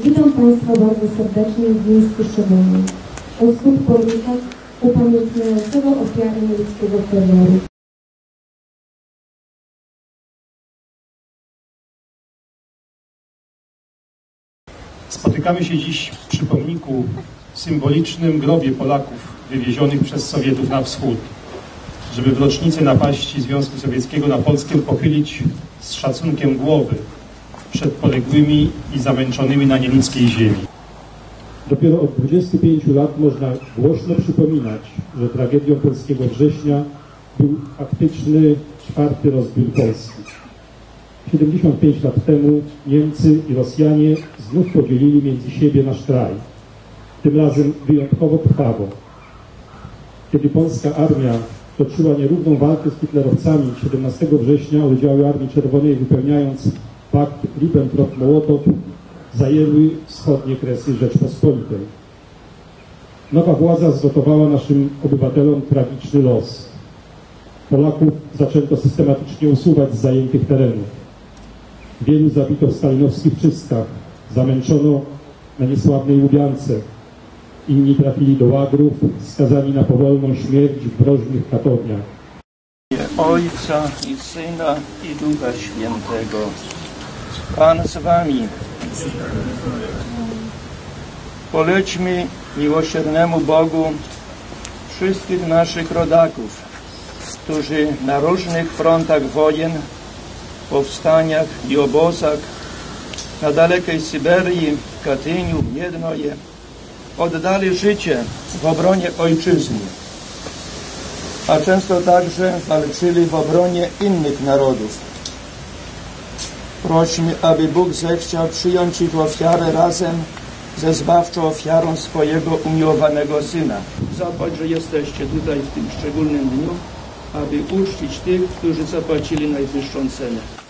Witam Państwa bardzo serdecznie w miejscu szczególnym. O swój pomnikach upamiętniającego ofiary niemieckiego terroru. Spotykamy się dziś przy pomniku symbolicznym grobie Polaków wywiezionych przez Sowietów na wschód, żeby w rocznicę napaści Związku Sowieckiego na Polskę pochylić z szacunkiem głowy przed poległymi i zamęczonymi na nieludzkiej ziemi. Dopiero od 25 lat można głośno przypominać, że tragedią polskiego września był faktyczny czwarty rozbiór Polski. 75 lat temu Niemcy i Rosjanie znów podzielili między siebie nasz kraj. Tym razem wyjątkowo krwawo. Kiedy polska armia toczyła nierówną walkę z hitlerowcami 17 września oddziały Armii Czerwonej wypełniając Ribbentrop-Mołotow zajęły wschodnie kresy Rzeczpospolitej. Nowa władza zgotowała naszym obywatelom tragiczny los. Polaków zaczęto systematycznie usuwać z zajętych terenów. Wielu zabito w stalinowskich czystkach, zamęczono na niesławnej Łubiance. Inni trafili do łagrów, skazani na powolną śmierć w groźnych katowniach. Ojca i Syna i Ducha Świętego. Pan z wami. Polećmy miłosiernemu Bogu wszystkich naszych rodaków, którzy na różnych frontach wojen, powstaniach i obozach, na dalekiej Syberii, Katyniu, Miednoje, oddali życie w obronie ojczyzny a często także walczyli w obronie innych narodów. Prośmy, aby Bóg zechciał przyjąć ich ofiarę razem ze zbawczą ofiarą swojego umiłowanego Syna. Zapłać, że jesteście tutaj w tym szczególnym dniu, aby uczcić tych, którzy zapłacili najwyższą cenę.